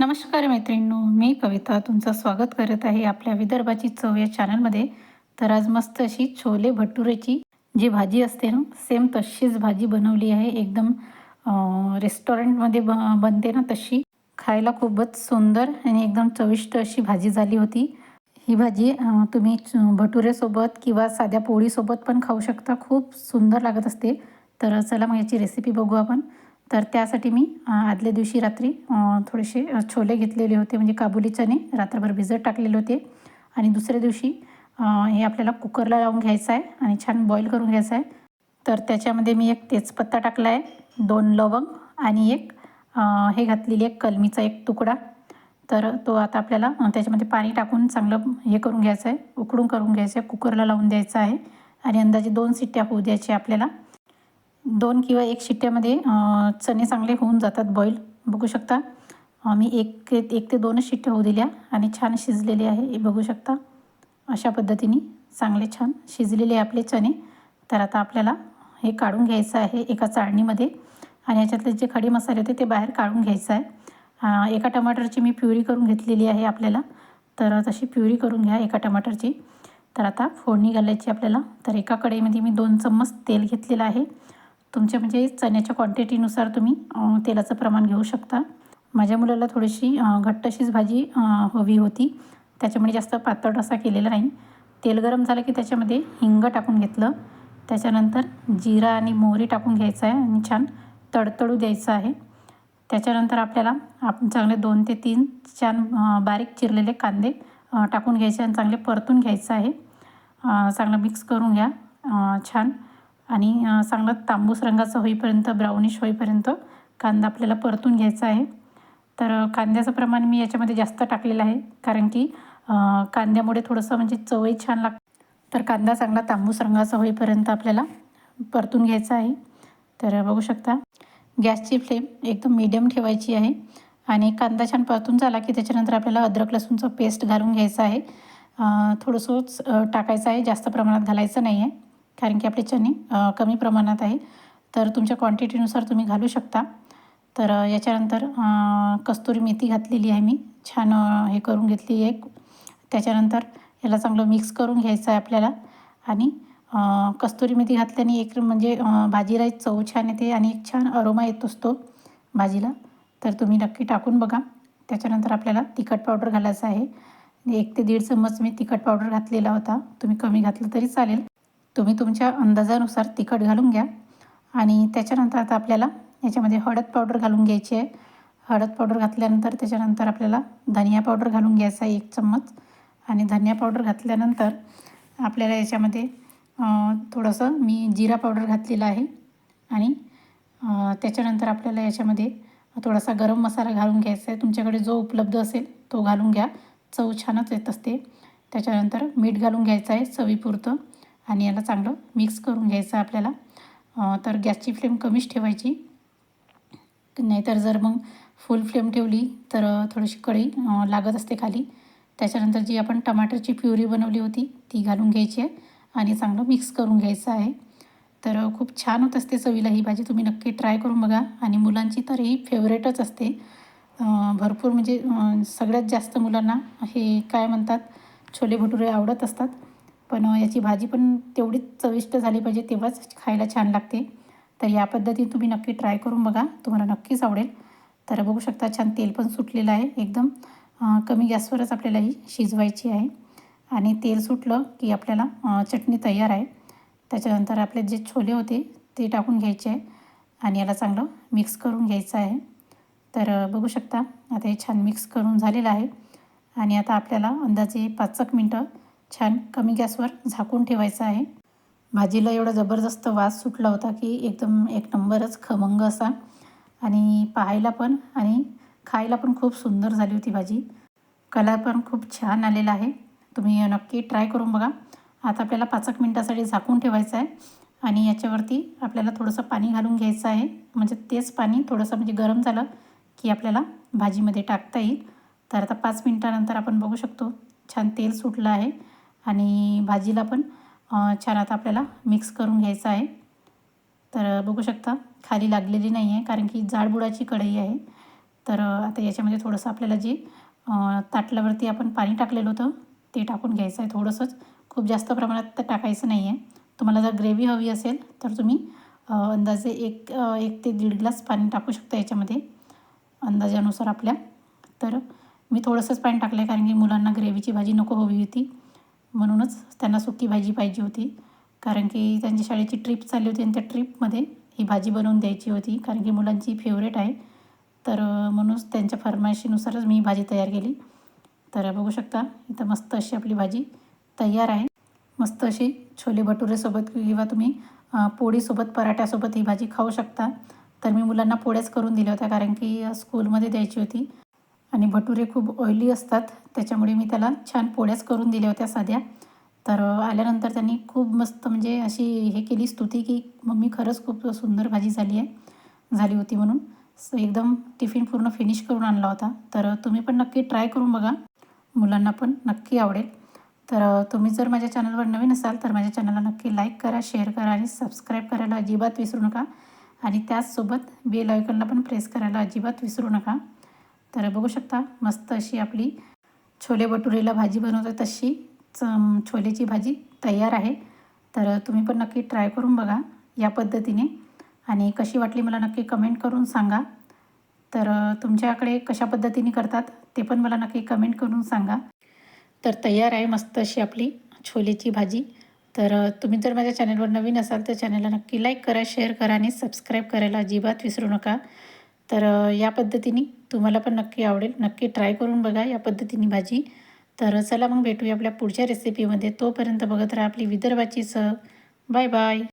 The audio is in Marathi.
नमस्कार मैत्रिणींनो मी कविता तुमचं स्वागत करत आहे आपल्या विदर्भाची चव या चॅनलमध्ये तर आज मस्त अशी छोले भटुरेची जी भाजी असते ना सेम तशीच भाजी बनवली आहे. एकदम रेस्टॉरंटमध्ये ब बनते ना तशी. खायला खूपच सुंदर आणि एकदम चविष्ट अशी भाजी झाली होती. ही भाजी तुम्ही च- भटुरेसोबत किंवा साध्या पोळीसोबत पण खाऊ शकता. खूप सुंदर लागत असते. तर चला मग याची रेसिपी बघू आपण. तर त्यासाठी मी आदल्या दिवशी रात्री थोडेसे छोले घेतलेले होते. म्हणजे काबुली चणे रात्रभर भिजत टाकलेले होते. आणि दुसऱ्या दिवशी हे आपल्याला कुकरला लावून घ्यायचं आहे आणि छान बॉईल करून घ्यायचं आहे. तर त्याच्यामध्ये मी एक तेजपत्ता टाकला आहे दोन लवंग आणि एक हे घातलेली एक कलमीचा एक तुकडा. तर तो आता आपल्याला त्याच्यामध्ये पाणी टाकून चांगलं हे करून घ्यायचं आहे उकडून करून घ्यायचं आहे कुकरला लावून द्यायचं आहे. आणि अंदाजे दोन सिट्ट्या होऊ द्यायच्या आपल्याला. दोन किंवा एक शिट्ट्यामध्ये चणे चांगले होऊन जातात बॉईल बघू शकता. मी एक एक ते दोनच शिट्ट्या होऊ दिल्या आणि छान शिजलेले आहे. हे बघू शकता. अशा पद्धतीने चांगले छान शिजलेले आहे आपले चणे. तर आता आपल्याला हे काढून घ्यायचं आहे एका चाळणीमध्ये. आणि याच्यातले जे खडे मसाले होते ते बाहेर काढून घ्यायचं आहे. एका टमाटरची मी प्युरी करून घेतलेली आहे आपल्याला. तर तशी प्युरी करून घ्या एका टमाटरची. तर आता फोडणी घालायची आपल्याला. तर एका कढईमध्ये मी दोन चम्मच तेल घेतलेलं आहे. तुमच्या म्हणजे चण्याच्या क्वांटिटीनुसार तुम्ही तेलाचं प्रमाण घेऊ शकता. माझ्या मुलाला थोडीशी घट्ट अशीच भाजी हवी होती. त्याच्यामुळे जास्त पातळ असा केलेला नाही. तेल गरम झालं की त्याच्यामध्ये हिंग टाकून घेतलं. त्याच्यानंतर जिरा आणि मोहरी टाकून घ्यायचं आहे आणि छान तडतडू द्यायचं आहे. त्याच्यानंतर आपल्याला आपण चांगले दोन ते तीन छान बारीक चिरलेले कांदे टाकून घ्यायचे आणि चांगले परतून घ्यायचं आहे. चांगलं मिक्स करून घ्या. छान. आणि चांगला चांगलं तांबूस रंगाचं होईपर्यंत ब्राउनिश होईपर्यंत कांदा आपल्याला परतून घ्यायचा आहे. तर कांद्याचं प्रमाण मी याच्यामध्ये जास्त टाकलेलं आहे. कारण की कांद्यामुळे थोडंसं म्हणजे चवही छान लाग तर कांदा चांगला तांबूस रंगाचा होईपर्यंत आपल्याला परतून घ्यायचा आहे. तर बघू शकता गॅसची फ्लेम एकदम मीडियम ठेवायची आहे. आणि कांदा छान परतून झाला की त्याच्यानंतर आपल्याला अद्रक लसूणचं पेस्ट घालून घ्यायचं आहे. थोडंसंच टाकायचं आहे. जास्त प्रमाणात घालायचं नाही आहे कारण की आपले चणे कमी प्रमाणात आहे तर तुमच्या क्वांटिटीनुसार तुम्ही घालू शकता. तर याच्यानंतर कस्तुरी मेथी घातलेली आहे मी. छान हे करून घेतली एक त्याच्यानंतर याला चांगलं मिक्स करून घ्यायचं आहे आपल्याला. आणि कस्तुरी मेथी घातल्याने एक म्हणजे भाजीला एक चव छान येते आणि एक छान अरोमा येत असतो भाजीला. तर तुम्ही नक्की टाकून बघा. त्याच्यानंतर आपल्याला तिखट पावडर घालायचं आहे. एक ते दीड चम्मच मी तिखट पावडर घातलेला होता. तुम्ही कमी घातलं तरी चालेल. तुम्ही तुमच्या अंदाजानुसार तिखट घालून घ्या. आणि त्याच्यानंतर आता आपल्याला याच्यामध्ये हळद पावडर घालून घ्यायची आहे. हळद पावडर घातल्यानंतर त्याच्यानंतर आपल्याला धनिया पावडर घालून घ्यायचा आहे एक चम्मच. आणि धनिया पावडर घातल्यानंतर आपल्याला याच्यामध्ये थोडंसं मी जिरा पावडर घातलेला आहे. आणि त्याच्यानंतर आपल्याला याच्यामध्ये थोडासा गरम मसाला घालून घ्यायचा आहे. तुमच्याकडे जो उपलब्ध असेल तो घालून घ्या. चव छानच येत असते. त्याच्यानंतर मीठ घालून घ्यायचं आहे चवीपुरतं. आणि याला चांगलं मिक्स करून घ्यायचं आपल्याला. तर गॅसची फ्लेम कमीच ठेवायची. नाहीतर जर मग फुल फ्लेम ठेवली तर थोडीशी कढई लागत असते खाली. त्याच्यानंतर जी आपण टमाटरची प्युरी बनवली होती ती घालून घ्यायची आहे आणि चांगलं मिक्स करून घ्यायचं आहे. तर खूप छान होत असते चवीला ही भाजी. तुम्ही नक्की ट्राय करून बघा. आणि मुलांची तर ही फेवरेटच असते. भरपूर म्हणजे सगळ्यात जास्त मुलांना हे काय म्हणतात? छोले भटुरे आवडत असतात. पण याची भाजी पण तेवढीच चविष्ट झाली पाहिजे तेव्हाच खायला छान लागते. तर या पद्धतीने तुम्ही नक्की ट्राय करून बघा तुम्हाला नक्कीच आवडेल. तर बघू शकता छान तेल पण सुटलेलं आहे एकदम. कमी गॅसवरच आपल्याला ही शिजवायची आहे. आणि तेल सुटलं की आपल्याला चटणी तयार आहे. त्याच्यानंतर आपले जे छोले होते ते टाकून घ्यायचे आहे. आणि याला चांगलं मिक्स करून घ्यायचं आहे. तर बघू शकता आता हे छान मिक्स करून झालेलं आहे. आणि आता आपल्याला अंदाजे पाच एक मिनटं छान कमी गॅसवर झाकून ठेवायचं आहे. भाजीला एवढा जबरदस्त वास सुटला होता की एकदम एक नंबरच खमंग असा. आणि पाहायला पण आणि खायला पण खूप सुंदर झाली होती भाजी. कलर पण खूप छान आलेला आहे. तुम्ही नक्की ट्राय करून बघा. आता आपल्याला पाच एक मिनटासाठी झाकून ठेवायचं आहे. आणि याच्यावरती आपल्याला थोडंसं पाणी घालून घ्यायचं आहे. म्हणजे तेच पाणी थोडंसं म्हणजे गरम झालं की आपल्याला भाजीमध्ये टाकता येईल. तर आता पाच मिनटानंतर आपण बघू शकतो. छान तेल सुटलं आहे. आणि भाजीला पण छान आता आपल्याला मिक्स करून घ्यायचं आहे. तर बघू शकता खाली लागलेली नाही आहे कारण की जाडबुडाची कढई आहे. तर आता याच्यामध्ये थोडंसं आपल्याला जे ताटल्यावरती आपण पाणी टाकलेलं होतं ते टाकून घ्यायचं आहे थोडंसंच. खूप जास्त प्रमाणात तर टाकायचं नाही आहे. तुम्हाला जर ग्रेव्ही हवी असेल तर तुम्ही अंदाजे एक एक ते दीड ग्लास पाणी टाकू शकता याच्यामध्ये अंदाजानुसार आपल्या. तर मी थोडंसंच पाणी टाकलं आहे कारण की मुलांना ग्रेव्हीची भाजी नको हवी होती. म्हणूनच त्यांना सुकी भाजी पाहिजे होती. कारण की त्यांची शाळेची ट्रिप चालली होती आणि त्या ट्रिपमध्ये ही भाजी बनवून द्यायची होती. कारण की मुलांची फेवरेट आहे. तर म्हणूनच त्यांच्या फरमायशीनुसारच मी भाजी तयार केली. तर बघू शकता इथं मस्त अशी आपली भाजी तयार आहे. मस्त अशी छोले भटुरेसोबत किंवा तुम्ही पोळीसोबत पराठ्यासोबत ही भाजी खाऊ शकता. तर मी मुलांना पोळ्याच करून दिल्या होत्या. कारण की स्कूलमध्ये द्यायची होती. आणि भटुरे खूप ऑइली असतात. त्याच्यामुळे मी त्याला छान पोळ्याच करून दिल्या होत्या साध्या. तर आल्यानंतर त्यांनी खूप मस्त म्हणजे अशी हे केली स्तुती की मम्मी खरंच खूप सुंदर भाजी झाली आहे. झाली होती म्हणून. एकदम टिफिन पूर्ण फिनिश करून आणला होता. तर तुम्ही पण नक्की ट्राय करून बघा. मुलांना पण नक्की आवडेल. तर तुम्ही जर माझ्या चॅनलवर नवीन असाल तर माझ्या चॅनलला नक्की लाईक करा शेअर करा आणि सबस्क्राईब करायला अजिबात विसरू नका. आणि त्याचसोबत बेल आयकॉनला पण प्रेस करायला अजिबात विसरू नका. तर बघू शकता मस्त अशी आपली छोले भटुरेला भाजी बनवतो तशी. छोलेची भाजी तयार आहे. तर तुम्ही पण नक्की ट्राय करून बघा या पद्धतीने. आणि कशी वाटली मला नक्की कमेंट करून सांगा. तर तुमच्याकडे कशा पद्धतीने करतात ते पण मला नक्की कमेंट करून सांगा. तर तयार आहे मस्त अशी आपली छोलेची भाजी. तर तुम्ही जर माझ्या चॅनलवर नवीन असाल तर चॅनलला नक्की लाईक करा शेअर करा आणि सबस्क्राईब करायला अजिबात विसरू नका. तर या पद्धतीने तुम्हाला पण नक्की आवडेल. नक्की ट्राय करून बघा या पद्धतीने भाजी. तर चला मग भेटूया आपल्या पुढच्या रेसिपीमध्ये तोपर्यंत बघत राहा आपली विदर्भाची सह बाय बाय